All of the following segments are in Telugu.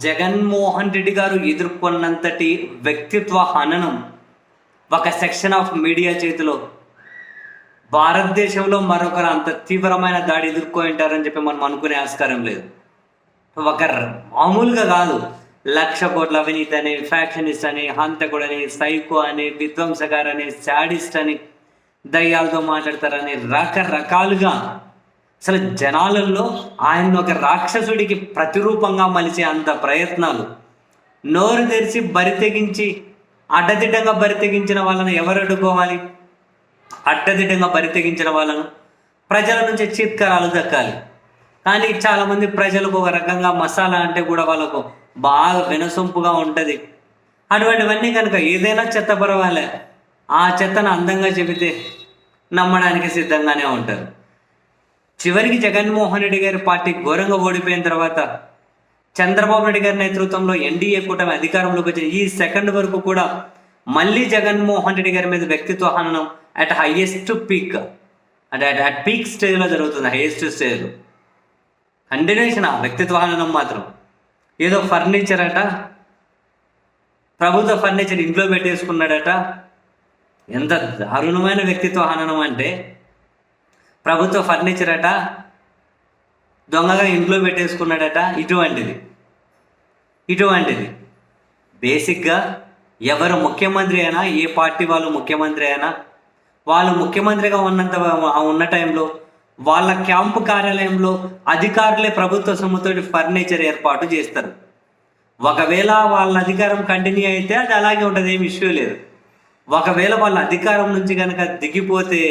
జగన్మోహన్ రెడ్డి గారు ఎదుర్కొన్నంతటి వ్యక్తిత్వ హననం ఒక సెక్షన్ ఆఫ్ మీడియా చేతిలో భారతదేశంలో మరొకరు అంత తీవ్రమైన దాడి ఎదుర్కొంటారని చెప్పి మనం అనుకునే ఆస్కారం లేదు. ఒక మామూలుగా కాదు. లక్ష కోట్ల అవినీతి అని ఫ్యాక్షనిస్ట్ అని హంతకుడని సైకో అని విధ్వంసకారు అని శాడిస్ట్ అని దయ్యాలతో మాట్లాడతారని రకరకాలుగా అసలు జనాలలో ఆయన ఒక రాక్షసుడికి ప్రతిరూపంగా మలిచే అంత ప్రయత్నాలు. నోరు తెరిచి బరి తెగించి అడ్డదిడ్డంగా బరి తెగించిన ఎవరు అడ్డుకోవాలి? అడ్డదిడ్డంగా బరి తెగించిన వాళ్ళను ప్రజల నుంచి చీత్కారాలు దక్కాలి. కానీ చాలామంది ప్రజలకు ఒక రకంగా మసాలా అంటే కూడా వాళ్ళకు బాగా వినసొంపుగా ఉంటుంది. అటువంటివన్నీ కనుక ఏదైనా చెత్త పర్వాలే ఆ చెత్తను అందంగా చెబితే నమ్మడానికి సిద్ధంగానే ఉంటారు. చివరికి జగన్మోహన్ రెడ్డి గారి పార్టీ ఘోరంగా ఓడిపోయిన తర్వాత చంద్రబాబు నాయుడు గారి నేతృత్వంలో ఎన్డీఏ కూటమి అధికారంలోకి వచ్చిన ఈ సెకండ్ వరకు కూడా మళ్ళీ జగన్మోహన్ రెడ్డి గారి మీద వ్యక్తిత్వ హననం అట్ హైయెస్ట్ పీక్ అంటే అట్ అట్ పీక్ స్టేజ్లో జరుగుతుంది హైయెస్ట్ స్టేజ్లో కంటిన్యూషన్ ఆ? వ్యక్తిత్వ హననం మాత్రం. ఏదో ఫర్నిచర్ అట ప్రభుత్వ ఫర్నిచర్ ఇంట్లో పెట్టేసుకున్నాడట. ఎంత దారుణమైన వ్యక్తిత్వ హననం అంటే ప్రభుత్వ ఫర్నిచర్ అట దొంగగా ఇంట్లో పెట్టేసుకున్నాడట ఇటువంటిది. ఇటువంటిది. బేసిక్గా ఎవరు ముఖ్యమంత్రి అయినా ఏ పార్టీ వాళ్ళు ముఖ్యమంత్రి అయినా వాళ్ళు ముఖ్యమంత్రిగా ఉన్నంత ఉన్న టైంలో వాళ్ళ క్యాంపు కార్యాలయంలో అధికారులే ప్రభుత్వ సొమ్ముతోటి ఫర్నిచర్ ఏర్పాటు చేస్తారు. ఒకవేళ వాళ్ళ అధికారం కంటిన్యూ అయితే అది అలాగే ఉంటుంది ఏమి ఇష్యూ లేదు. ఒకవేళ వాళ్ళ అధికారం నుంచి కనుక దిగిపోతే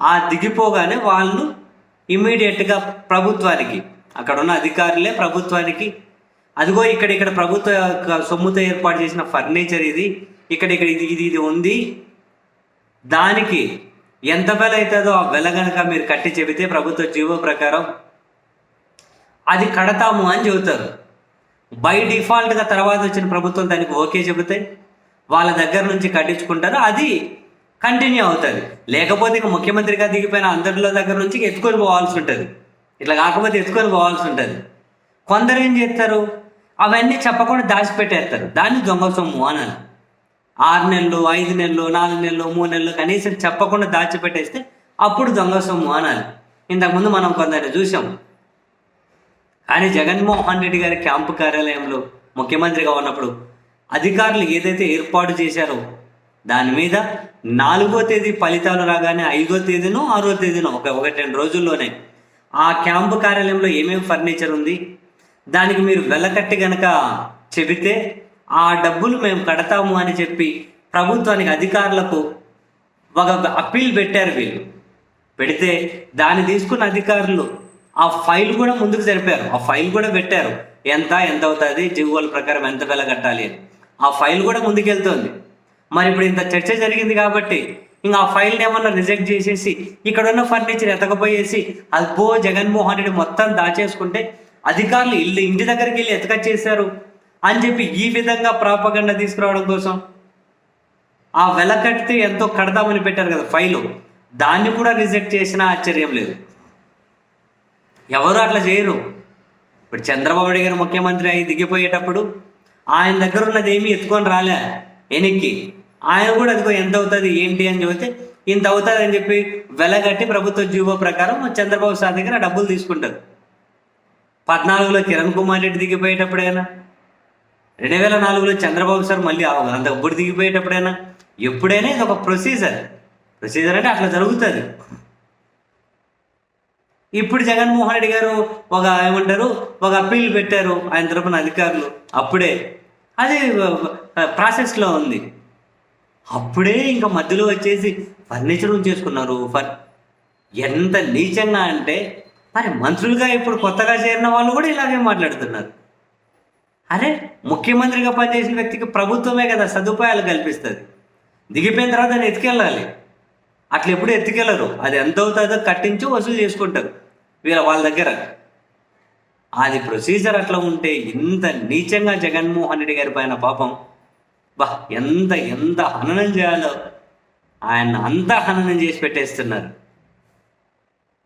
ఆ దిగిపోగానే వాళ్ళు ఇమ్మీడియట్గా ప్రభుత్వానికి అక్కడ ఉన్న అధికారులే ప్రభుత్వానికి అదిగో ఇక్కడ ఇక్కడ ప్రభుత్వ యొక్క సొమ్ముతో ఏర్పాటు చేసిన ఫర్నిచర్ ఇది ఇక్కడ ఇక్కడ ఇది ఇది ఇది ఉంది. దానికి ఎంత వెల అవుతుందో ఆ వెల కనుక మీరు కట్టి చెబితే ప్రభుత్వ జీవో ప్రకారం అది కడతాము అని చెబుతారు. బై డిఫాల్ట్గా తర్వాత వచ్చిన ప్రభుత్వం దానికి ఓకే చెబితే వాళ్ళ దగ్గర నుంచి కట్టించుకుంటారు. అది కంటిన్యూ అవుతుంది. లేకపోతే ఇక ముఖ్యమంత్రిగా దిగిపోయిన అందరిలో దగ్గర నుంచి ఎత్తుకొని పోవాల్సి ఉంటుంది. ఇట్లా కాకపోతే ఎత్తుకొని పోవాల్సి ఉంటుంది. కొందరు ఏం చేస్తారు? అవన్నీ చెప్పకుండా దాచిపెట్టేస్తారు. దాన్ని దొంగ సొమ్ము అనాలి ఆరు నెలలు ఐదు నెలలు నాలుగు నెలలు మూడు నెలలు కనీసం చెప్పకుండా దాచిపెట్టేస్తే అప్పుడు దొంగ సొమ్ము అనాలి ఇంతకుముందు మనం కొందరిని చూసాం. కానీ జగన్మోహన్ రెడ్డి గారి క్యాంపు కార్యాలయంలో ముఖ్యమంత్రిగా ఉన్నప్పుడు అధికారులు ఏదైతే ఏర్పాటు చేశారో దాని మీద నాలుగో తేదీ ఫలితాలు రాగానే ఐదో తేదీనో ఆరో తేదీనో ఒక ఒకటి రెండు రోజుల్లోనే ఆ క్యాంపు కార్యాలయంలో ఏమేమి ఫర్నిచర్ ఉంది? దానికి మీరు వెలకట్టి గనక చెబితే ఆ డబ్బులు మేము కడతాము అని చెప్పి ప్రభుత్వానికి అధికారులకు ఒక అప్పీల్ పెట్టారు వీళ్ళు. పెడితే దాన్ని తీసుకున్న అధికారులు ఆ ఫైల్ కూడా ముందుకు జరిపారు. ఆ ఫైల్ కూడా పెట్టారు. ఎంత ఎంత అవుతుంది? జీవోల ప్రకారం ఎంత వెల కట్టాలి అని. ఆ ఫైల్ కూడా ముందుకెళ్తోంది. మరి ఇప్పుడు ఇంత చర్చ జరిగింది కాబట్టి ఇంకా ఆ ఫైల్ని ఏమన్నా రిజెక్ట్ చేసేసి ఇక్కడ ఉన్న ఫర్నిచర్ ఎతకపోయేసి అది పో జగన్మోహన్ రెడ్డి మొత్తం దాచేసుకుంటే అధికారులు ఇల్లు ఇంటి దగ్గరికి వెళ్ళి ఎతకచ్చేశారు అని చెప్పి ఈ విధంగా ప్రాపగండ తీసుకురావడం కోసం. ఆ వెలకట్టితే ఎంతో కడదామని పెట్టారు కదా ఫైలు. దాన్ని కూడా రిజెక్ట్ చేసినా ఆశ్చర్యం లేదు. ఎవరు అట్లా చేయరు. ఇప్పుడు చంద్రబాబు నాయుడు గారు ముఖ్యమంత్రి అయి దిగిపోయేటప్పుడు ఆయన దగ్గర ఉన్నది ఏమీ ఎత్తుకొని రాలే వెనక్కి. ఆయన కూడా అదిగో ఎంత అవుతుంది ఏంటి అని చెబితే ఇంత అవుతుంది అని చెప్పి వెలగట్టి ప్రభుత్వ జీవో ప్రకారం చంద్రబాబు సార్ దగ్గర డబ్బులు తీసుకుంటారు. పద్నాలుగులో కిరణ్ కుమార్ రెడ్డి దిగిపోయేటప్పుడైనా రెండు వేల నాలుగులో చంద్రబాబు సార్ మళ్ళీ ఆ- అంత ఒప్పుడు దిగిపోయేటప్పుడైనా ఎప్పుడైనా ఇది ఒక ప్రొసీజర్ ప్రొసీజర్ అంటే అట్లా జరుగుతుంది. ఇప్పుడు జగన్మోహన్ రెడ్డి గారు ఒక ఏమంటారు ఒక అప్పీల్ పెట్టారు ఆయన తరపున అధికారులు అప్పుడే. అది ప్రాసెస్లో ఉంది. అప్పుడే ఇంకా మధ్యలో వచ్చేసి ఫర్నిచర్ ఉంచేసుకున్నారు ఫర్ ఎంత నీచంగా అంటే మరి మంత్రులుగా ఇప్పుడు కొత్తగా చేరిన వాళ్ళు కూడా ఇలాగే మాట్లాడుతున్నారు. అరే ముఖ్యమంత్రిగా పనిచేసిన వ్యక్తికి ప్రభుత్వమే కదా సదుపాయాలు కల్పిస్తుంది. దిగిపోయిన తర్వాత దాన్ని ఎత్తుకెళ్ళాలి. అట్లా ఎప్పుడు ఎత్తుకెళ్ళరు. అది ఎంత అవుతుందో కట్టించి వసూలు చేసుకుంటారు వీళ్ళ వాళ్ళ దగ్గర. అది ప్రొసీజర్ అట్లా ఉంటే ఇంత నీచంగా జగన్మోహన్ రెడ్డి గారి పైన పాపం బా ఎంత ఎంత హననం చేయాలో ఆయన అంత హననం చేసి పెట్టేస్తున్నారు.